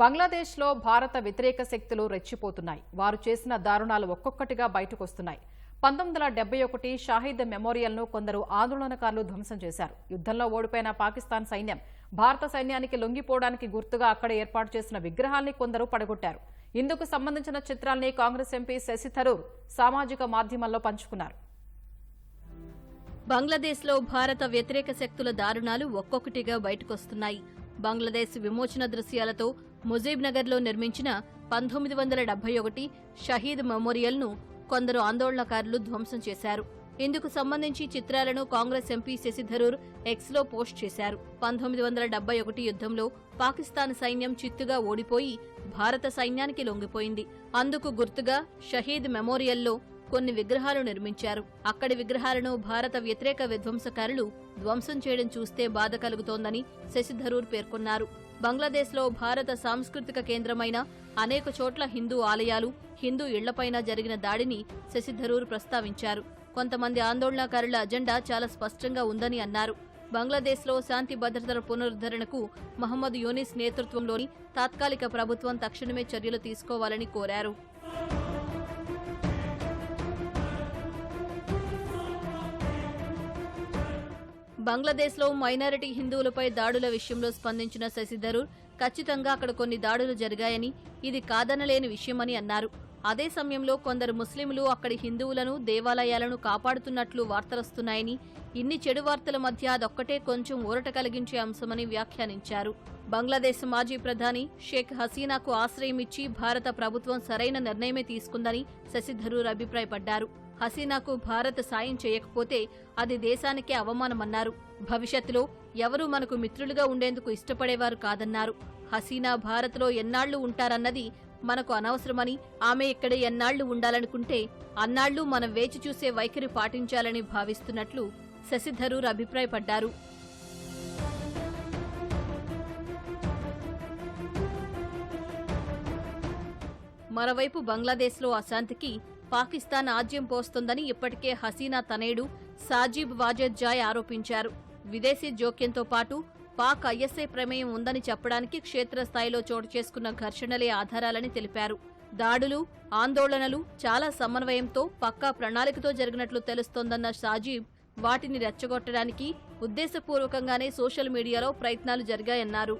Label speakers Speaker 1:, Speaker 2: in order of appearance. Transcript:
Speaker 1: బంగ్లాదేశ్లో భారత వ్యతిరేక శక్తులు రెచ్చిపోతున్నాయి. వారు చేసిన దారుణాలు ఒక్కొక్కటిగా బయటకొస్తున్నాయి. పంతొమ్మిది వందల డెబ్బై ఒకటి షాహిద్ మెమోరియల్ను కొందరు ఆందోళనకారులు ధ్వంసం చేశారు. యుద్ధంలో ఓడిపోయిన పాకిస్తాన్ సైన్యం భారత సైన్యానికి లొంగిపోవడానికి గుర్తుగా అక్కడ ఏర్పాటు చేసిన విగ్రహాల్ని కొందరు పడగొట్టారు. ఇందుకు సంబంధించిన చిత్రాల్ని కాంగ్రెస్ ఎంపీ శశి థరూర్ సామాజిక మాధ్యమాల్లో పంచుకున్నారు.
Speaker 2: బంగ్లాదేశ్లో భారత వ్యతిరేక శక్తుల దారుణాలు ఒక్కొక్కటిగా బయటకొస్తున్నాయి. బంగ్లాదేశ్ విమోచన దృశ్యాలతో ముజీబ్ నగర్లో నిర్మించిన పంతొమ్మిది వందల డెబ్బై ఒకటి షహీద్ మెమోరియల్ను కొందరు ఆందోళనకారులు ధ్వంసం చేశారు. ఇందుకు సంబంధించి చిత్రాలను కాంగ్రెస్ ఎంపీ శశిధరూర్ ఎక్స్లో పోస్ట్ చేశారు. పంతొమ్మిది వందల డెబ్బై ఒకటి యుద్ధంలో పాకిస్తాన్ సైన్యం చిత్తుగా ఓడిపోయి భారత సైన్యానికి లొంగిపోయింది. అందుకు గుర్తుగా షహీద్ మెమోరియల్లో కొన్ని విగ్రహాలు నిర్మించారు. అక్కడి విగ్రహాలను భారత వ్యతిరేక విధ్వంసకారులు ధ్వంసం చేయడం చూస్తే బాధ కలుగుతోందని శశిధరూర్ పేర్కొన్నారు. బంగ్లాదేశ్లో భారత సాంస్కృతిక కేంద్రమైన అనేక చోట్ల హిందూ ఆలయాలు హిందూ ఇళ్ళపైన జరిగిన దాడిని శశిధరూర్ ప్రస్తావించారు. కొంతమంది ఆందోళనకారుల అజెండా చాలా స్పష్టంగా ఉందని అన్నారు. బంగ్లాదేశ్లో శాంతి భద్రతల పునరుద్ధరణకు మహమ్మద్ యూనిస్ నేతృత్వంలోని తాత్కాలిక ప్రభుత్వం తక్షణమే చర్యలు తీసుకోవాలని కోరారు. బంగ్లాదేశ్లో మైనారిటీ హిందువులపై దాడుల విషయంలో స్పందించిన శశిధరూర్ ఖచ్చితంగా అక్కడ కొన్ని దాడులు జరిగాయని ఇది కాదనలేని విషయమని అన్నారు. అదే సమయంలో కొందరు ముస్లింలు అక్కడి హిందువులను దేవాలయాలను కాపాడుతున్నట్లు వార్తలొస్తున్నాయని ఇన్ని చెడు వార్తల మధ్య అదొక్కటే కొంచెం ఊరట కలిగించే అంశమని వ్యాఖ్యానించారు. బంగ్లాదేశ్ మాజీ ప్రధాని షేక్ హసీనాకు ఆశ్రయం ఇచ్చి భారత ప్రభుత్వం సరైన నిర్ణయమే తీసుకుందని శశిధరూర్ అభిప్రాయపడ్డారు. హసీనాకు భారత్ సాయం చేయకపోతే అది దేశానికే అవమానమన్నారు. భవిష్యత్తులో ఎవరూ మనకు మిత్రులుగా ఉండేందుకు ఇష్టపడేవారు కాదన్నారు. హసీనా భారత్లో ఎన్నాళ్ళు ఉంటారన్నది మనకు అనవసరమని ఆమె ఇక్కడ ఎన్నాళ్ళు ఉండాలనుకుంటే అన్నాళ్ళు మనం వేచి చూసే వైఖరి పాటించాలని భావిస్తున్నట్లు శశిధరూర్ అభిప్రాయపడ్డారు. మరోవైపు బంగ్లాదేశ్లో అశాంతికి పాకిస్తాన్ ఆజ్యం పోస్తోందని ఇప్పటికే హసీనా తనేడు సాజీబ్ వాజెద్ జాయ్ ఆరోపించారు. విదేశీ జోక్యంతో పాటు పాక్ ఐఎస్ఐ ప్రమేయం ఉందని చెప్పడానికి క్షేత్రస్థాయిలో చోటు చేసుకున్న ఘర్షణలే ఆధారాలని తెలిపారు. దాడులు ఆందోళనలు చాలా సమన్వయంతో పక్కా ప్రణాళికతో జరిగినట్లు తెలుస్తోందన్న సాజీబ్ వాటిని రెచ్చగొట్టడానికి ఉద్దేశపూర్వకంగానే సోషల్ మీడియాలో ప్రయత్నాలు జరిగాయన్నారు.